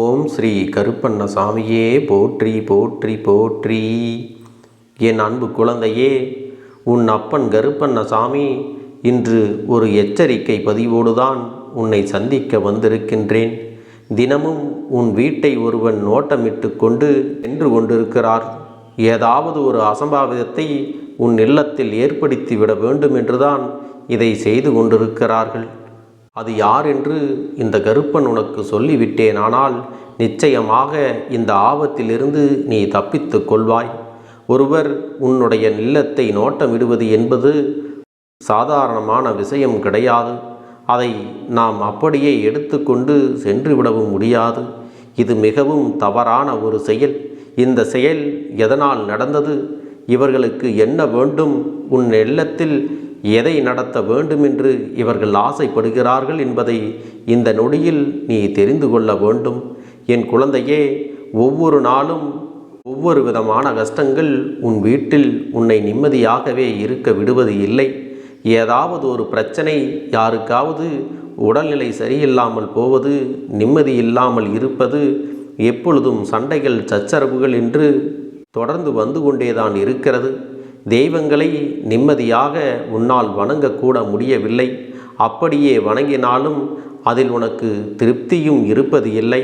ஓம் ஸ்ரீ கருப்பண்ண சாமியே போற்றி போற்றி போற்றி. என் அன்பு குழந்தையே உன் அப்பன் கருப்பண்ணசாமி இன்று ஒரு எச்சரிக்கை பதிவோடுதான் உன்னை சந்திக்க வந்திருக்கின்றேன். தினமும் உன் வீட்டை ஒருவன் நோட்டமிட்டு கொண்டு சென்று கொண்டிருக்கிறார். ஏதாவது ஒரு அசம்பாவிதத்தை உன் இல்லத்தில் ஏற்படுத்திவிட வேண்டும் என்றுதான் இதை செய்து கொண்டிருக்கிறார்கள். அது யார் என்று இந்த கருப்பன் உனக்கு சொல்லிவிட்டேன். ஆனால் நிச்சயமாக இந்த ஆபத்திலிருந்து நீ தப்பித்துக் கொள்வாய். ஒருவர் உன்னுடைய நிலத்தை நோட்டமிடுவது என்பது சாதாரணமான விஷயம் கிடையாது. அதை நாம் அப்படியே எடுத்துக்கொண்டு சென்றுவிடவும் முடியாது. இது மிகவும் தவறான ஒரு செயல். இந்த செயல் எதனால் நடந்தது? இவர்களுக்கு என்ன வேண்டும்? உன் இல்லத்தில் எதை நடத்த வேண்டும் என்று இவர்கள் ஆசைப்படுகிறார்கள் என்பதை இந்த நொடியில் நீ தெரிந்து கொள்ள வேண்டும். என் குழந்தையே ஒவ்வொரு நாளும் ஒவ்வொரு விதமான கஷ்டங்கள் உன் வீட்டில் உன்னை நிம்மதியாகவே இருக்க விடுவது இல்லை. ஏதாவது ஒரு பிரச்சனை யாருக்காவது உடல்நிலை சரியில்லாமல் போவது நிம்மதி இல்லாமல் இருப்பது எப்பொழுதும் சண்டைகள் சச்சரவுகள் என்று தொடர்ந்து வந்து கொண்டேதான் இருக்கிறது. தெய்வங்களை நிம்மதியாக உன்னால் வணங்கக்கூட முடியவில்லை. அப்படியே வணங்கினாலும் அதில் உனக்கு திருப்தியும் இருப்பது இல்லை.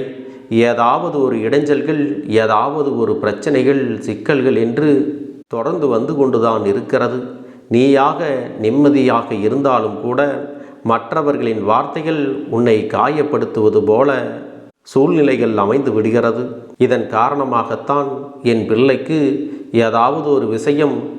ஏதாவது ஒரு இடைஞ்சல்கள் ஏதாவது ஒரு பிரச்சனைகள் சிக்கல்கள் என்று தொடர்ந்து வந்து கொண்டுதான் இருக்கிறது. நீயாக நிம்மதியாக இருந்தாலும் கூட மற்றவர்களின் வார்த்தைகள் உன்னை காயப்படுத்துவது போல சூழ்நிலைகள் அமைந்து விடுகிறது. இதன் காரணமாகத்தான் என் பிள்ளைக்கு ஏதாவது ஒரு விஷயம்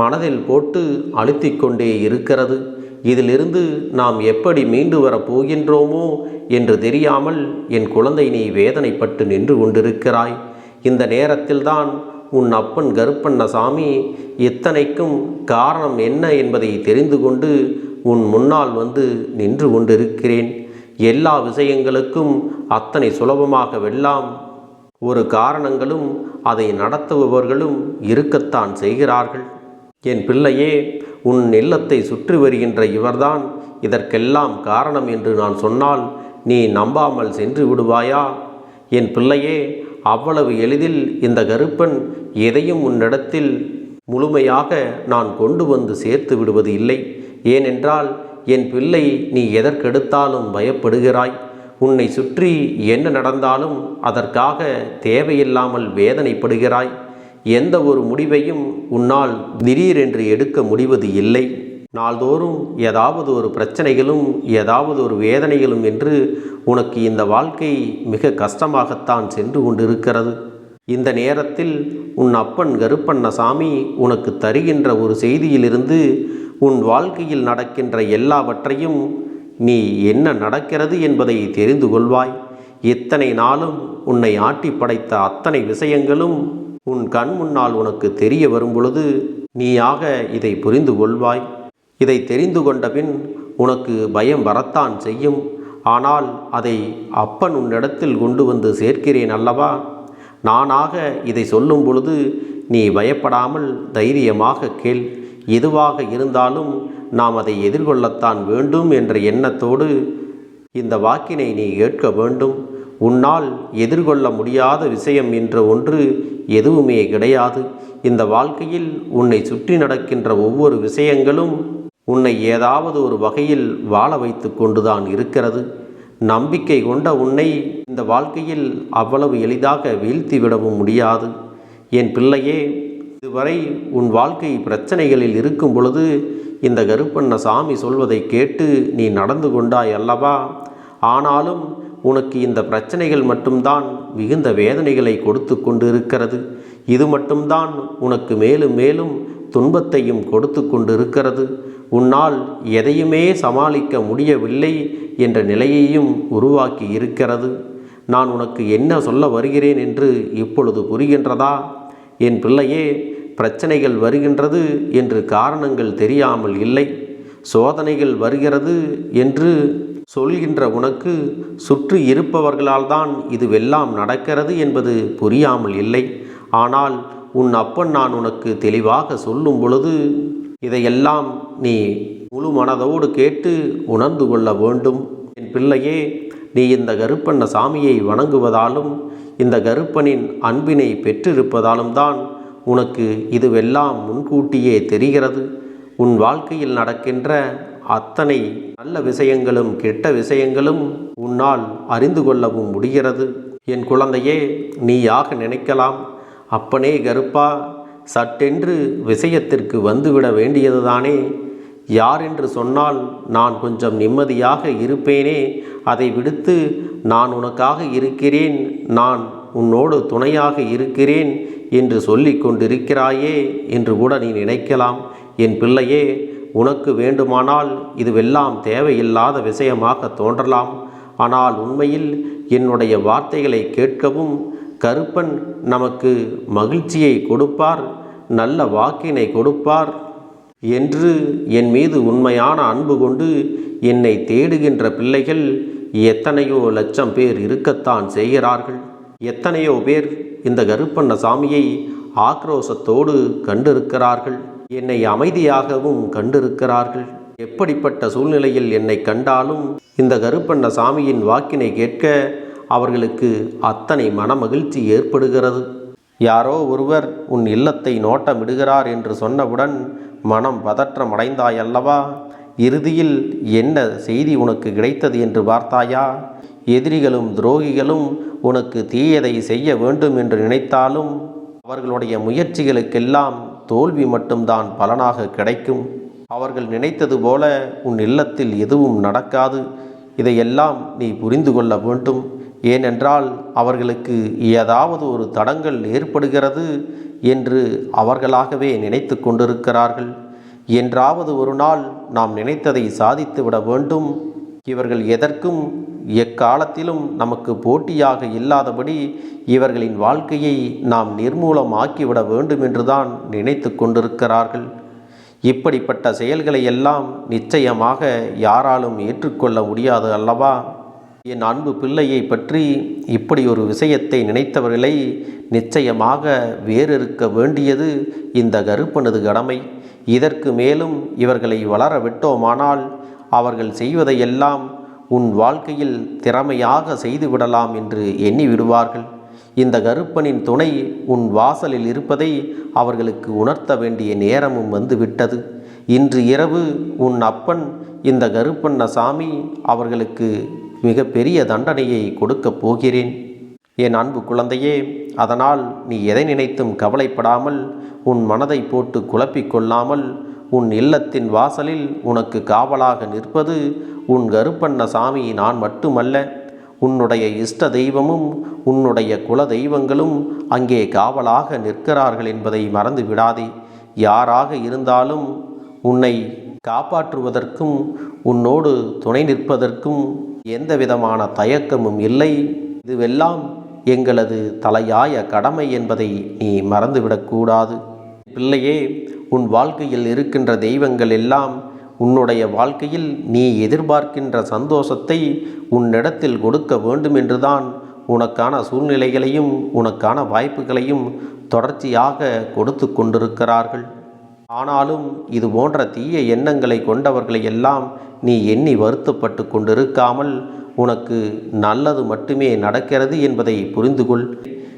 மனதில் போட்டு அழுத்திக் கொண்டே இருக்கிறது. இதிலிருந்து நாம் எப்படி மீண்டு வரப் போகின்றோமோ என்று தெரியாமல் என் குழந்தை நீ வேதனைப்பட்டு நின்று கொண்டிருக்கிறாய். இந்த நேரத்தில்தான் உன் அப்பன் கருப்பண்ணசாமி இத்தனைக்கும் காரணம் என்ன என்பதை தெரிந்து கொண்டு உன் முன்னால் வந்து நின்று கொண்டிருக்கிறேன். எல்லா விஷயங்களுக்கும் அத்தனை சுலபமாக வெல்லாம். ஒரு காரணங்களும் அதை நடத்துபவர்களும் இருக்கத்தான் செய்கிறார்கள். என் பிள்ளையே உன் இல்லத்தை சுற்றி வருகின்ற இவர்தான். இதற்கெல்லாம் காரணம் என்று நான் சொன்னால் நீ நம்பாமல் சென்று விடுவாயா? என் பிள்ளையே அவ்வளவு எளிதில் இந்த கருப்பன் எதையும் உன்னிடத்தில் முழுமையாக நான் கொண்டு வந்து சேர்த்து விடுவது இல்லை. ஏனென்றால் என் பிள்ளை நீ எதற்கெடுத்தாலும் பயப்படுகிறாய். உன்னை சுற்றி என்ன நடந்தாலும் அதற்காக தேவையில்லாமல் வேதனைப்படுகிறாய். எந்த ஒரு முடிவையும் உன்னால் திடீரென்று எடுக்க முடிவது இல்லை. நாள்தோறும் ஏதாவது ஒரு பிரச்சனைகளும் ஏதாவது ஒரு வேதனைகளும் என்று உனக்கு இந்த வாழ்க்கை மிக கஷ்டமாகத்தான் சென்று கொண்டிருக்கிறது. இந்த நேரத்தில் உன் அப்பன் கருப்பண்ணசாமி உனக்கு தருகின்ற ஒரு செய்தியிலிருந்து உன் வாழ்க்கையில் நடக்கின்ற எல்லாவற்றையும் நீ என்ன நடக்கிறது என்பதை தெரிந்து கொள்வாய். இத்தனை நாளும் உன்னை ஆட்டி படைத்த அத்தனை விஷயங்களும் உன் கண் முன்னால் உனக்கு தெரிய வரும் பொழுது நீயாக இதை புரிந்து கொள்வாய். இதை தெரிந்து கொண்ட பின் உனக்கு பயம் வரத்தான் செய்யும். ஆனால் அதை அப்பன் உன்னிடத்தில் கொண்டு வந்து சேர்க்கிறேன் அல்லவா? நானாக இதை சொல்லும் பொழுது நீ பயப்படாமல் தைரியமாக கேள். எதுவாக இருந்தாலும் நாம் அதை எதிர்கொள்ளத்தான் வேண்டும் என்ற எண்ணத்தோடு இந்த வாக்கினை நீ கேட்க வேண்டும். உன்னால் எதிர்கொள்ள முடியாத விஷயம் என்ற ஒன்று எதுவுமே கிடையாது. இந்த வாழ்க்கையில் உன்னை சுற்றி நடக்கின்ற ஒவ்வொரு விஷயங்களும் உன்னை ஏதாவது ஒரு வகையில் வாழ வைத்து கொண்டுதான் இருக்கிறது. நம்பிக்கை கொண்ட உன்னை இந்த வாழ்க்கையில் அவ்வளவு எளிதாக வீழ்த்திவிடவும் முடியாது. என் பிள்ளையே இதுவரை உன் வாழ்க்கை பிரச்சனைகளில் இருக்கும் பொழுது இந்த கருப்பண்ண சாமி சொல்வதை கேட்டு நீ நடந்து கொண்டாய் அல்லவா? ஆனாலும் உனக்கு இந்த பிரச்சனைகள் மட்டும்தான் மிகுந்த வேதனைகளை கொடுத்து கொண்டு இருக்கிறது இது மட்டும்தான் உனக்கு மேலும் மேலும் துன்பத்தையும் கொடுத்து கொண்டு இருக்கிறது உன்னால் எதையுமே சமாளிக்க முடியவில்லை என்ற நிலையையும் உருவாக்கி இருக்கிறது. நான் உனக்கு என்ன சொல்ல வருகிறேன் என்று இப்பொழுது புரிகின்றதா? என் பிள்ளையே பிரச்சனைகள் வருகின்றது என்று காரணங்கள் தெரியாமல் இல்லை. சோதனைகள் வருகிறது என்று சொல்கின்ற உனக்கு சுற்றி இருப்பவர்களால் தான் இதுவெல்லாம் நடக்கிறது என்பது புரியாமல் இல்லை. ஆனால் உன் அப்பன் நான் உனக்கு தெளிவாக சொல்லும் பொழுது இதையெல்லாம் நீ முழு மனதோடு கேட்டு உணர்ந்து கொள்ள வேண்டும். என் பிள்ளையே நீ இந்த கருப்பண்ண சாமியை வணங்குவதாலும் இந்த கருப்பனின் அன்பினை பெற்றிருப்பதாலும் தான் உனக்கு இதுவெல்லாம் முன்கூட்டியே தெரிகிறது. உன் வாழ்க்கையில் நடக்கின்ற அத்தனை நல்ல விஷயங்களும் கெட்ட விஷயங்களும் உன்னால் அறிந்து கொள்ளவும் முடிகிறது. என் குழந்தையே நீயாக நினைக்கலாம். அப்பனே கருப்பா சட்டென்று விஷயத்திற்கு வந்துவிட வேண்டியதுதானே. யார் என்று சொன்னால் நான் கொஞ்சம் நிம்மதியாக இருப்பேனே. அதை விடுத்து நான் உனக்காக இருக்கிறேன். நான் உன்னோடு துணையாக இருக்கிறேன் என்று சொல்லிக் கொண்டிருக்கிறாயே என்று கூட நீ நினைக்கலாம். என் பிள்ளையே உனக்கு வேண்டுமானால் இதுவெல்லாம் தேவையில்லாத விஷயமாக தோன்றலாம். ஆனால் உண்மையில் என்னுடைய வார்த்தைகளை கேட்கவும் கருப்பன் நமக்கு மகிழ்ச்சியை கொடுப்பார் நல்ல வாக்கினை கொடுப்பார் என்று என் மீது உண்மையான அன்பு கொண்டு என்னை தேடுகின்ற பிள்ளைகள் எத்தனையோ லட்சம் பேர் இருக்கத்தான் செய்கிறார்கள். எத்தனையோ பேர் இந்த கருப்பண்ண சாமியை ஆக்ரோஷத்தோடு கண்டிருக்கிறார்கள். என்னை அமைதியாகவும் கண்டிருக்கிறார்கள். எப்படிப்பட்ட சூழ்நிலையில் என்னை கண்டாலும் இந்த கருப்பண்ண சாமியின் வாக்கினை கேட்க அவர்களுக்கு அத்தனை மனமகிழ்ச்சி ஏற்படுகிறது. யாரோ ஒருவர் உன் இல்லத்தை நோட்டமிடுகிறார் என்று சொன்னவுடன் மனம் பதற்றமடைந்தாயல்லவா? இறுதியில் என்ன செய்தி உனக்கு கிடைத்தது என்று பார்த்தாயா? எதிரிகளும் துரோகிகளும் உனக்கு தீயதை செய்ய வேண்டும் என்று நினைத்தாலும் அவர்களுடைய முயற்சிகளுக்கெல்லாம் தோல்வி மட்டும்தான் பலனாக கிடைக்கும். அவர்கள் நினைத்தது போல உன் இல்லத்தில் எதுவும் நடக்காது. இதையெல்லாம் நீ புரிந்து கொள்ள வேண்டும். ஏனென்றால் அவர்களுக்கு ஏதாவது ஒரு தடங்கள் ஏற்படுகிறது என்று அவர்களாகவே நினைத்து கொண்டிருக்கிறார்கள். என்றாவது ஒரு நாள் நாம் நினைத்ததை சாதித்து விட வேண்டும். இவர்கள் எதற்கும் எக்காலத்திலும் நமக்கு போட்டியாக இல்லாதபடி இவர்களின் வாழ்க்கையை நாம் நிர்மூலமாக்கிவிட வேண்டும் என்றுதான் நினைத்து கொண்டிருக்கிறார்கள். இப்படிப்பட்ட செயல்களை எல்லாம் நிச்சயமாக யாராலும் ஏற்றுக்கொள்ள முடியாது அல்லவா? என் அன்பு பிள்ளையை பற்றி இப்படி ஒரு விஷயத்தை நினைத்தவர்களை நிச்சயமாக வேறிருக்க வேண்டியது இந்த கருப்பனது கடமை. இதற்கு மேலும் இவர்களை வளர விட்டோமானால் அவர்கள் செய்வதையெல்லாம் உன் வாழ்க்கையில் திறமையாக செய்துவிடலாம் என்று எண்ணி விடுவார்கள் இந்த கருப்பனின் துணை உன் வாசலில் இருப்பதை அவர்களுக்கு உணர்த்த வேண்டிய நேரமும் வந்துவிட்டது. இன்று இரவு உன் அப்பன் இந்த கருப்பண்ண சாமி அவர்களுக்கு மிக பெரிய தண்டனையை கொடுக்கப் போகிறேன். என் அன்பு குழந்தையே அதனால் நீ எதை நினைத்தும் கவலைப்படாமல் உன் மனதை போட்டு குழப்பிக்கொள்ளாமல் உன் இல்லத்தின் வாசலில் உனக்கு காவலாக நிற்பது உன் கருப்பண்ண சாமி நான் மட்டுமல்ல. உன்னுடைய இஷ்ட தெய்வமும் உன்னுடைய குல தெய்வங்களும் அங்கே காவலாக நிற்கிறார்கள் என்பதை மறந்து விடாதே. யாராக இருந்தாலும் உன்னை காப்பாற்றுவதற்கும் உன்னோடு துணை நிற்பதற்கும் எந்த விதமான தயக்கமும் இல்லை. இதுவெல்லாம் எங்களது தலையாய கடமை என்பதை நீ மறந்துவிடக்கூடாது. பிள்ளையே உன் வாழ்க்கையில் இருக்கின்ற தெய்வங்கள் எல்லாம் உன்னுடைய வாழ்க்கையில் நீ எதிர்பார்க்கின்ற சந்தோஷத்தை உன்னிடத்தில் கொடுக்க வேண்டும் என்றுதான் உனக்கான சூழ்நிலைகளையும் உனக்கான வாய்ப்புகளையும் தொடர்ச்சியாக கொடுத்து கொண்டிருக்கிறார்கள். ஆனாலும் இது போன்ற தீய எண்ணங்களை கொண்டவர்களை எல்லாம் நீ எண்ணி வருத்தப்பட்டு கொண்டிருக்காமல் உனக்கு நல்லது மட்டுமே நடக்கிறது என்பதை புரிந்துகொள்.